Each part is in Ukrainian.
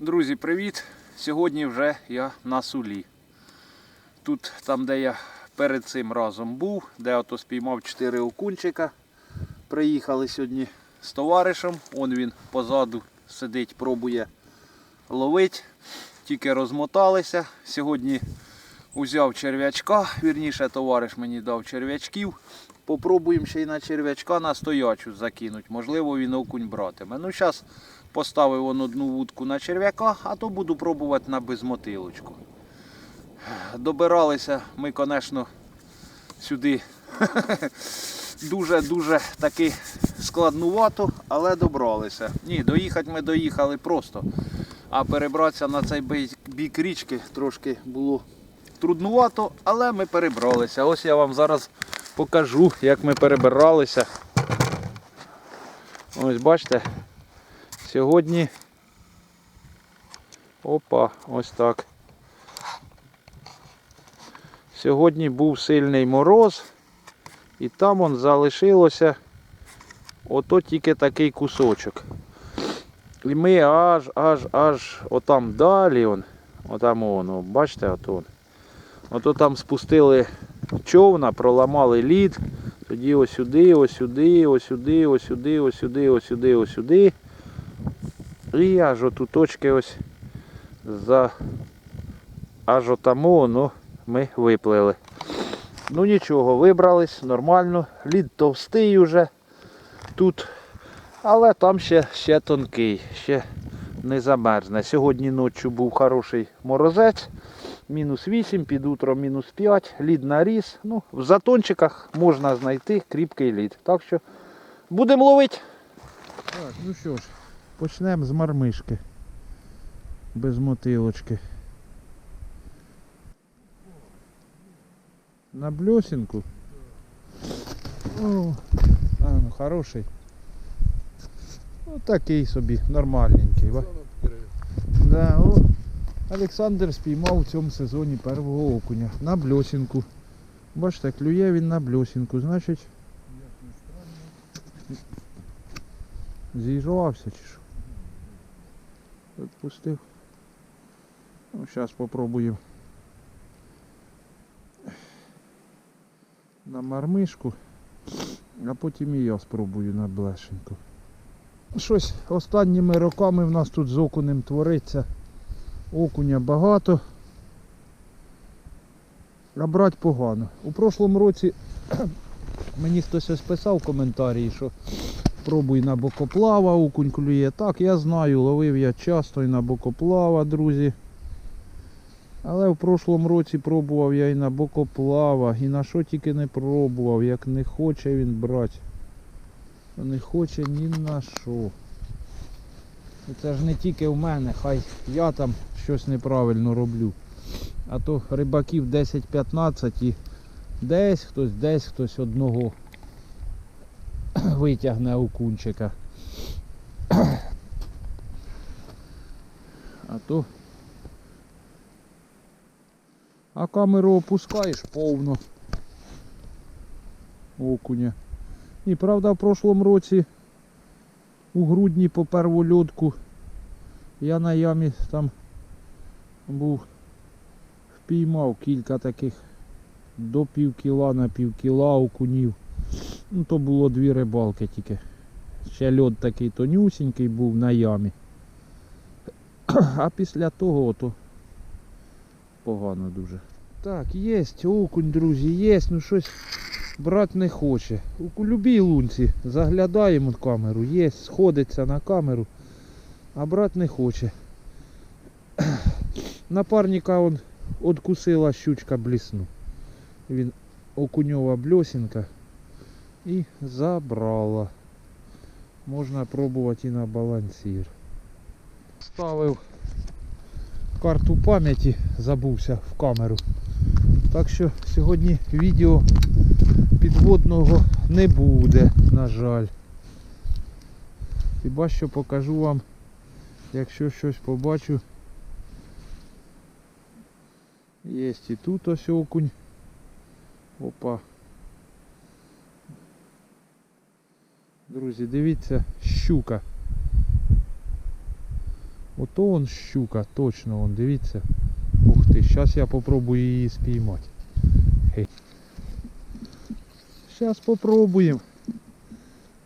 Друзі, привіт! Сьогодні вже я на сулі. Тут, там, де я перед цим разом був, де ото спіймав 4 окунчика. Приїхали сьогодні з товаришем. Он він позаду сидить, пробує ловити. Тільки розмоталися. Сьогодні узяв черв'ячка, вірніше, товариш мені дав черв'ячків. Попробуємо ще й на черв'ячка на стоячу закинуть. Можливо, він окунь братиме. Ну, зараз поставив он одну вудку на черв'яка, а то буду пробувати на безмотилочку. Добиралися ми, звісно, сюди дуже-дуже таки складнувато, але добралися. Ні, доїхати ми доїхали просто. А перебратися на цей бік річки трошки було труднувато, але ми перебралися. Ось я вам зараз покажу, як ми перебиралися. Ось бачите, сьогодні. Опа, ось так. Сьогодні був сильний мороз, і там он залишилося ото тільки такий кусочок. І ми аж, аж, аж отам далі, он, отам воно, бачите, ото. он. Ото там спустили човна, проламали лід. Тоді ось сюди, ось сюди, ось сюди, ось сюди, ось сюди, ось сюди, ось сюди. І аж оту точки ось за аж отаму, ну, ми виплили. Ну нічого, вибрались, нормально. Лід товстий уже тут. Але там ще, ще тонкий, ще не замерзне. Сьогодні ночі був хороший морозець. Мінус 8, під утро мінус 5, лід наріс. Ну, в затончиках можна знайти кріпкий лід. Так що будемо ловити. Так, ну що ж, почнемо з мармишки. Без мотилочки. На бльосінку. О, а, ну хороший. Ну такий собі, нормальненький. Да, Олександр спіймав у цьому сезоні першого окуня на бльосінку. Бачите, клює він на бльосінку, значить. З'їжджався чи що? Відпустив. Ну, зараз спробуємо. На мармишку, а потім і я спробую на блешеньку. Щось останніми роками в нас тут з окунем твориться. Окуня багато. А брати погано. У прошлому році мені хтось ось писав в коментарі, що пробуй на бокоплава, окунь клює. Так, я знаю, ловив я часто і на бокоплава, друзі. Але в прошлому році пробував я і на бокоплава, і на що тільки не пробував, як не хоче він брати. Не хоче ні на що. Це ж не тільки в мене, хай я там щось неправильно роблю. А то рибаків 10-15 і десь хтось, десь хтось одного витягне окунчика. А то. А камеру опускаєш повно окуня. І правда в прошлому році у грудні по перву льотку я на ямі там був впіймав кілька таких до пів кіла на пів кіла окунів. Ну то було дві рибалки тільки. Ще льот такий тонюсінький був на ямі. А після того ото погано дуже. Так, є окунь, друзі, є, ну щось брат не хоче. У любій лунці заглядаємо в камеру, є, сходиться на камеру, а брат не хоче. Напарника он откусила щучка блісну. Він окуньова бльосінка і забрала. Можна пробувати і на балансір. Ставив карту пам'яті, забувся в камеру. Так що сьогодні відео підводного не буде, на жаль. Хіба що покажу вам, якщо щось побачу. Є і тут ось окунь. Опа. Друзі, дивіться, щука. Ото он щука, точно вон, дивіться. Ух ти, зараз я попробую її спіймати. Зараз попробуємо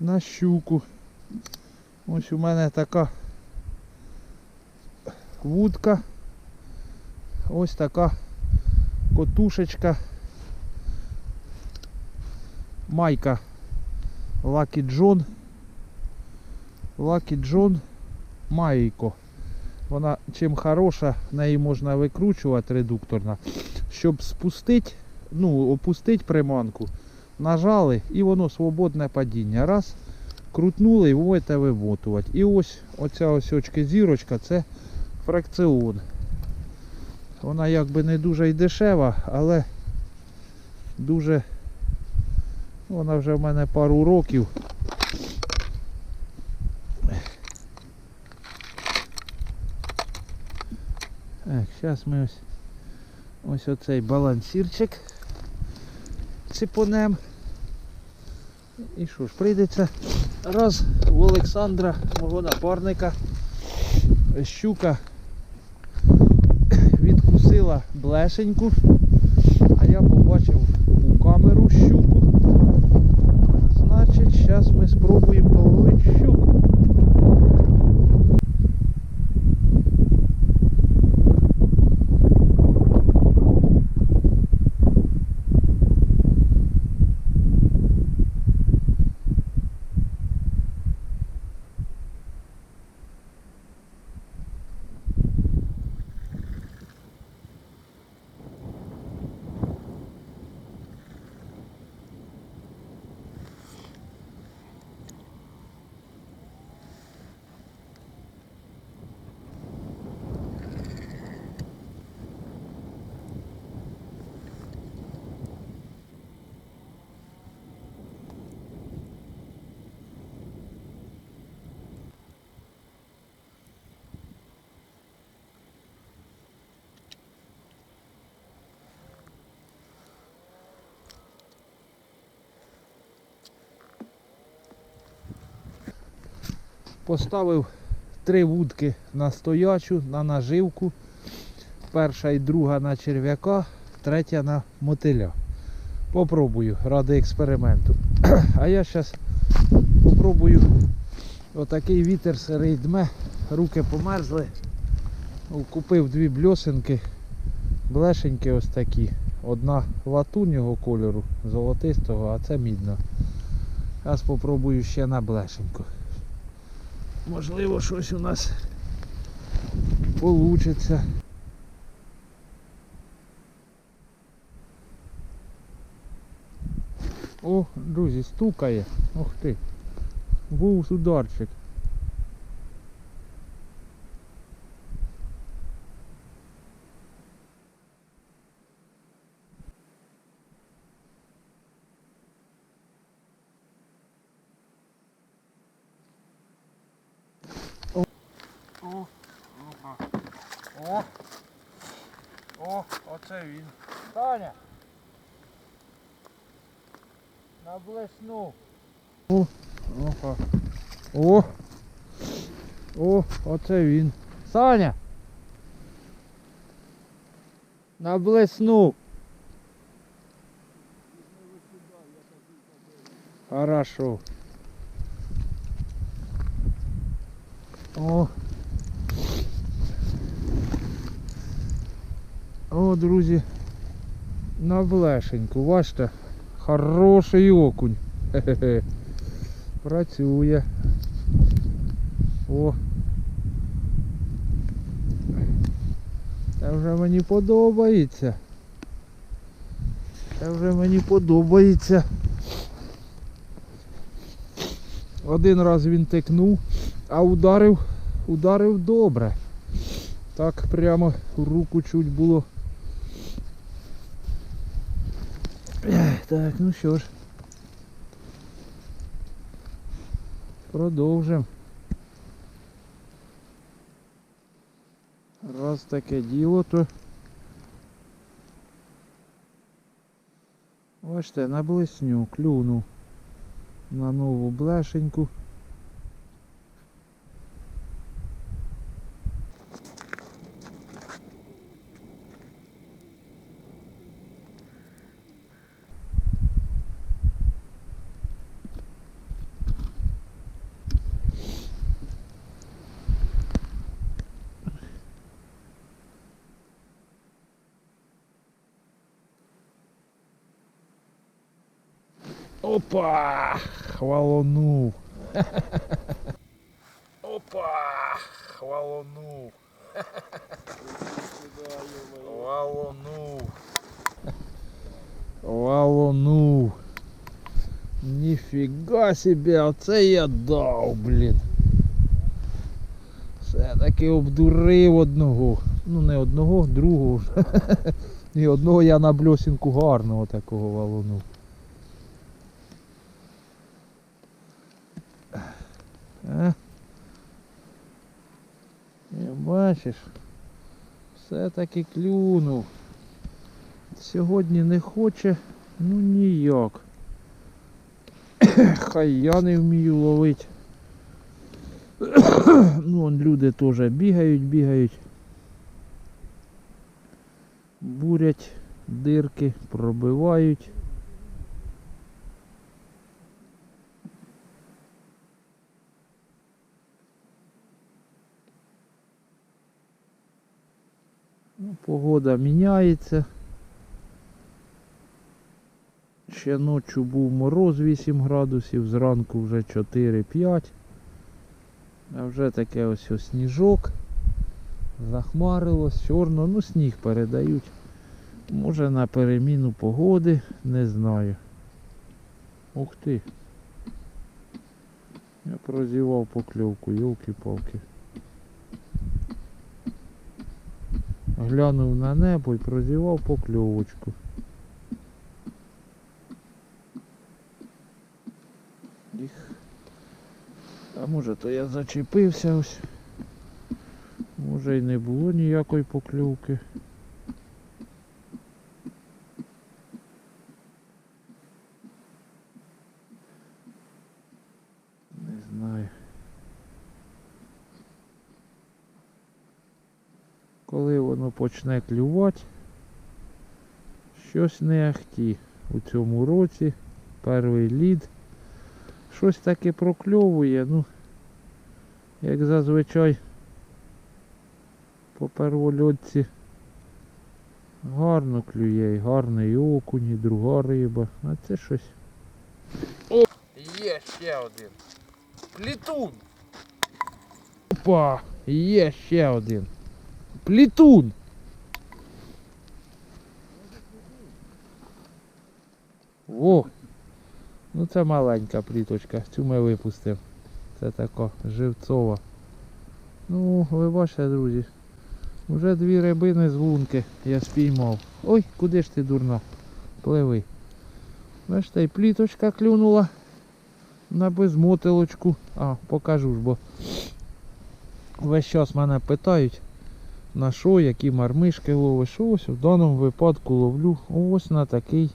на щуку. Ось у мене така вудка. Ось така котушечка. Майка Lucky John. Lucky John Майко. Вона чим хороша, неї можна викручувати редукторна. Щоб спустити, ну, опустити приманку, нажали і воно свободне падіння. Раз, крутнули і можете вимотувати. І ось оця ось зірочка це фракціон. Вона якби не дуже й дешева, але дуже вона вже в мене пару років. Так, зараз ми ось ось оцей балансірчик ципонем. І що ж, прийдеться раз в Олександра, мого напарника, щука відкусила блешеньку, а я побачив у камеру щуку. Зараз ми спробуємо половити щуку. Поставив три вудки на стоячу, на наживку. Перша і друга на черв'яка, третя на мотиля. Попробую ради експерименту. А я зараз попробую отакий вітер сирий дме, руки померзли. Ну, Купив дві бльосинки, блешенькі ось такі. Одна латуннього кольору, золотистого, а це мідна. Зараз попробую ще на блешеньку. Можливо, щось у нас получиться. О, друзі, стукає. Ух ти. Був ударчик. О, ага. О, о, оце він. Таня. Наблеснув. О, ага. О, о, оце він. Саня. Наблеснув. Хорошо. О. О, друзі. На блешеньку. Бачите, хороший окунь. Хе-хе-хе. Працює. О. Це вже мені подобається. Це вже мені подобається. Один раз він тикнув, а ударив, ударив добре. Так прямо руку чуть було. Так, ну що ж. Продовжимо. Раз таке діло, то бачите, на блесню клюнув на нову блешеньку. Опа! Хвалонув. Опа! Хвалонув. Валонув. Валонув. Ніфіга собі, оце я дав, блін. Все-таки обдурив одного. Ну не одного, другого. І одного я на бльосінку гарного такого валонув. А? Бачиш, все-таки клюнув. Сьогодні не хоче, ну ніяк. Хай я не вмію ловити. ну, вон люди теж бігають, бігають. Бурять дирки, пробивають. Погода міняється. Ще ночі був мороз 8 градусів, зранку вже 4-5. А вже таке ось ось сніжок. Захмарилось, чорно, ну сніг передають. Може на переміну погоди, не знаю. Ух ти. Я прозівав покльовку, йолки-палки. Глянув на небо і прозівав покльовочку. Їх. А може то я зачепився ось. Може і не було ніякої покльовки. Не знаю. Коли воно почне клювати, щось не ахті у цьому році. Перший лід. Щось таке прокльовує, ну, як зазвичай по первольотці гарно клює, і гарний окунь, і друга риба. А це щось. О! Є ще один. Плітун! Опа! Є ще один. Плітун! О! Ну це маленька пліточка, цю ми випустимо. Це така живцова. Ну, ви бачите, друзі. Вже дві рибини з лунки я спіймав. Ой, куди ж ти дурна? Пливи. Бачите, і пліточка клюнула на безмотилочку. А, покажу ж, бо весь час мене питають, на що, які мармишки ловиш. Ось в даному випадку ловлю ось на такий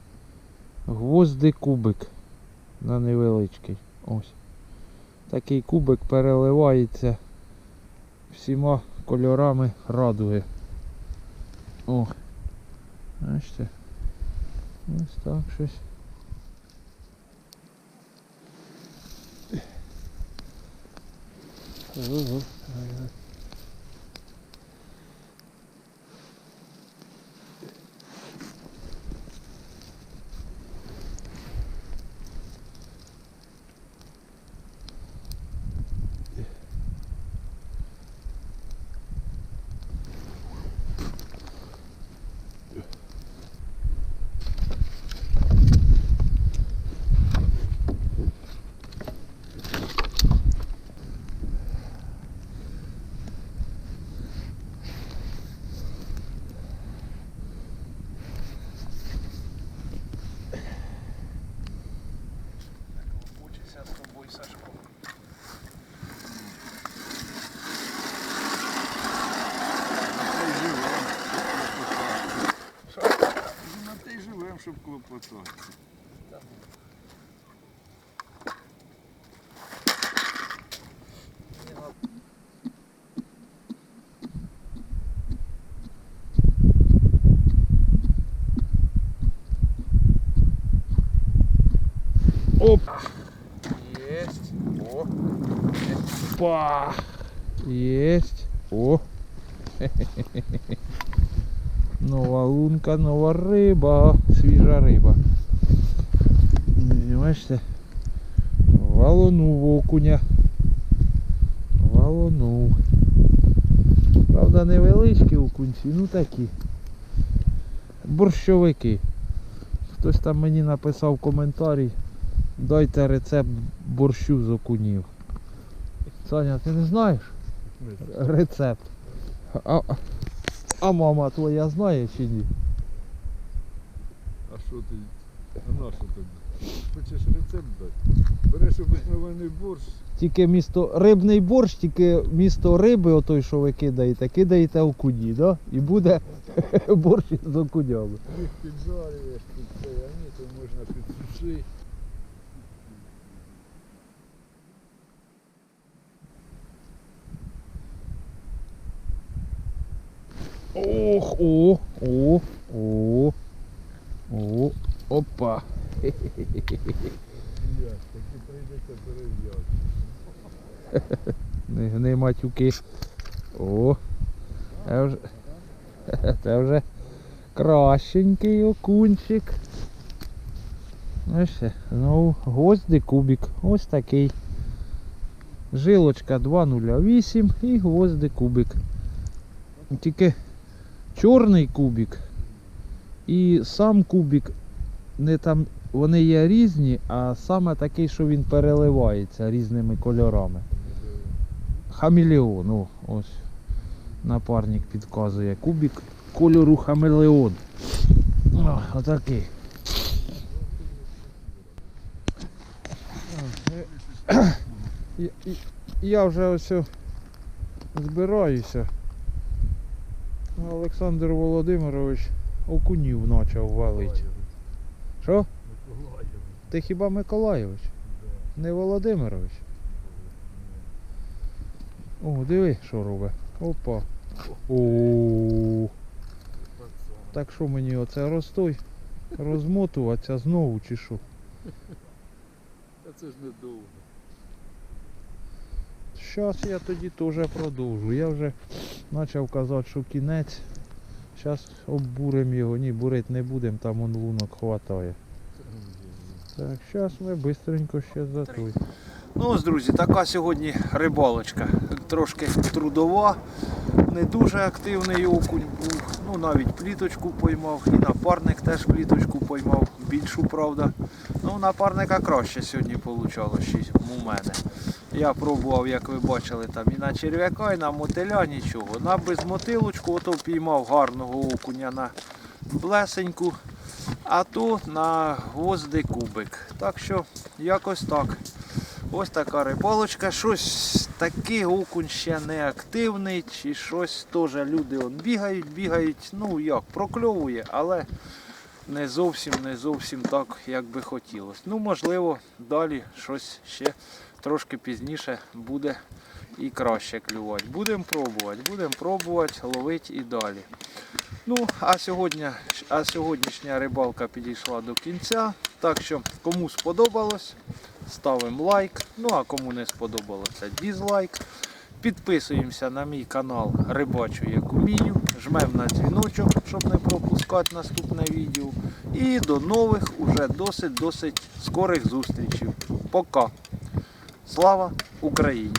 гвозди кубик на невеличкий. Ось. Такий кубик переливається всіма кольорами радуги. О. Бачите? Ось так щось. Ого. Щоб клопотатися. Оп! Єсть. О, Па! Есть. О! Нова лунка, нова риба, свіжа риба. бачите? Валонув окуня. Валонув. Правда, невеличкі окунці, ну такі. Борщовики. Хтось там мені написав коментарій. Дайте рецепт борщу з окунів. Саня, ти не знаєш? Рецепт. А, а мама твоя знає чи ні? А що ти? А на що тобі? Хочеш рецепт дати? Береш обикновений борщ, Тільки місто рибний борщ, тільки місто риби, отой, що ви кидаєте, кидаєте окуні, да? І буде борщ з окунями. їх піджарюєш під це, а ні, то можна підсушити. Ох, о, о, о, о, опа. Не гни матюки. О. Це вже, це вже кращенький окунчик. Ось ще, знову гвозди кубик. Ось такий. Жилочка 208 і гвозди кубик. Тільки чорний кубик і сам кубик не там. Вони є різні, а саме такий, що він переливається різними кольорами. Хамелеон, о, ось. Напарник підказує кубик кольору хамелеон. О, отакий. Я, вже ось збираюся. Олександр Володимирович окунів почав валити. Що? Миколаїв. Ти хіба Миколайович? Не Володимирович? О, диви, що робить. Опа. О, так що мені оце розстой? Розмотуватися знову чи що? Та це ж недовго. Зараз я тоді теж продовжу. Я вже почав казати, що кінець. Зараз оббуримо його. Ні, бурити не будемо, там он лунок хватає. Так, зараз ми швидко ще за той. Ну ось, друзі, така сьогодні рибалочка. Трошки трудова, не дуже активний окунь був. Ну навіть пліточку поймав, і напарник теж пліточку поймав, більшу, правда. Ну, напарника краще сьогодні вийшло, ніж у мене. Я пробував, як ви бачили, там і на черв'яка, і на мотиля нічого. На безмотилочку ото впіймав гарного окуня на блесеньку, а то на гвозди кубик. Так що якось так. Ось така рибалочка. Щось такий окунь ще не активний, чи щось теж люди он бігають, бігають. Ну як, прокльовує, але не зовсім не зовсім так, як би хотілося. Ну, можливо, далі щось ще трошки пізніше буде і краще клювати. Будемо пробувати, будемо пробувати, ловити і далі. Ну, а, сьогодні, а сьогоднішня рибалка підійшла до кінця. Так що, кому сподобалось, ставимо лайк. Ну а кому не сподобалося, дізлайк. Підписуємося на мій канал Рибачу як умію. Жмемо на дзвіночок, щоб не пропускати наступне відео. І до нових, уже досить-досить скорих зустрічей. Пока. Слава Україні!